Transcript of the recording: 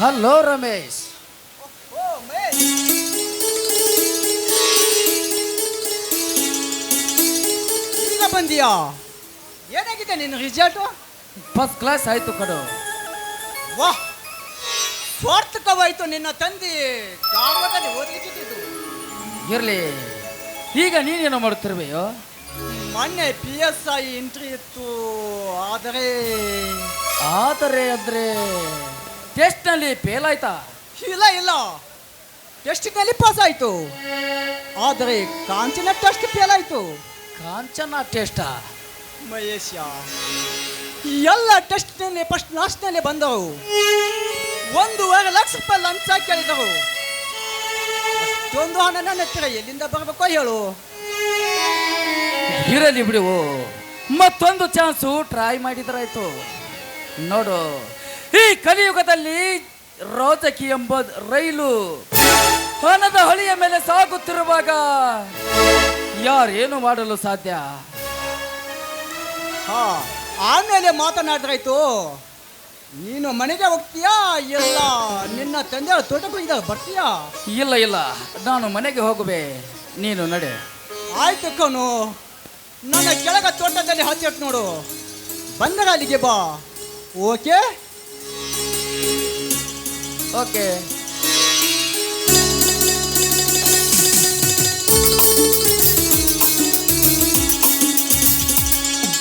Hello Ramesh ಈಗ ಬಂದಿಯಾ? ಏನಾಗಿದೆ ನಿನ್ನ ರಿಸಲ್ಟು ಫಸ್ಟ್ ಕ್ಲಾಸ್ ಆಯ್ತು ಕಡು ವಾಹ್! ಸ್ವಾರ್ಥಕವಾಯ್ತು ನಿನ್ನ ತಂದೆ. ಧಾರವಾಡದಲ್ಲಿ ಓದ್ಲಿಕ್ಕಿದ್ದು ಇರಲಿ. ಈಗ ನೀನೇನು ಮಾಡುತ್ತಿರುವೆಯೋ? ಮೊನ್ನೆ ಪಿ ಎಸ್ ಐ ಎಂಟ್ರಿ ಇತ್ತು. ಆದರೆ ಆದರೆ ಅಂದ್ರೆ ಟೆಸ್ಟ್ನಲ್ಲಿ ಫೇಲ್ ಆಯ್ತಾ ಇಲ್ಲ ಇಲ್ಲ. ಟೆಸ್ಟ್ನಲ್ಲಿ ಪಾಸ್ ಆಯ್ತು ಆದರೆ ಕಾಂಚನ ಟೆಸ್ಟ್ ಫೇಲ್ ಆಯ್ತು ಕಾಂಚನ ಟೆಸ್ಟಾ? ಮಹೇಶ ಎಲ್ಲ ಟೆಸ್ಟ್ನಲ್ಲಿ ಫಸ್ಟ್ ಲಾಸ್ಟ್ನಲ್ಲಿ ಬಂದವು. ಒಂದೂವರೆ ಲಕ್ಷ ರೂಪಾಯಿ ಲಂಚ ಕೇಳಿದವು. ಅಷ್ಟೊಂದು ಹಣ ನನ್ನ ಹತ್ತಿರ ಎಲ್ಲಿಂದ ಬರಬೇಕೋ ಹೇಳು. ಇರಲಿ ಬಿಡುವು ಮತ್ತೊಂದು ಚಾನ್ಸು ಟ್ರೈ ಮಾಡಿದ್ರಾಯ್ತು. ನೋಡು ಕಲಿಯುಗದಲ್ಲಿ ರೋಚಕಿ ಎಂಬ ರೈಲು ಹಣದ ಹೊಳಿಯ ಮೇಲೆ ಸಾಗುತ್ತಿರುವಾಗ ಯಾರೇನು ಮಾಡಲು ಸಾಧ್ಯ? ಹಾ ಆಮೇಲೆ ಮಾತನಾಡ್ರಾಯ್ತು ನೀನು ಮನೆಗೆ ಹೋಗ್ತೀಯಾ? ಇಲ್ಲ ನಿನ್ನ ತಂದೆ ತೋಟಕ್ಕೆ ಇದ್ದ ಬರ್ತೀಯಾ? ಇಲ್ಲ ಇಲ್ಲ ನಾನು ಮನೆಗೆ ಹೋಗುವೆ ನೀನು ನಡೆ. ಆಯ್ತು ಕಣು ನನ್ನ ಕೆಳಗ ತೋಟದಲ್ಲಿ ಹಚ್ಚಿಟ್ಟು ನೋಡು ಬಂದರೆ ಅಲ್ಲಿಗೆ ಬಾ ಓಕೆ? ಓಕೆ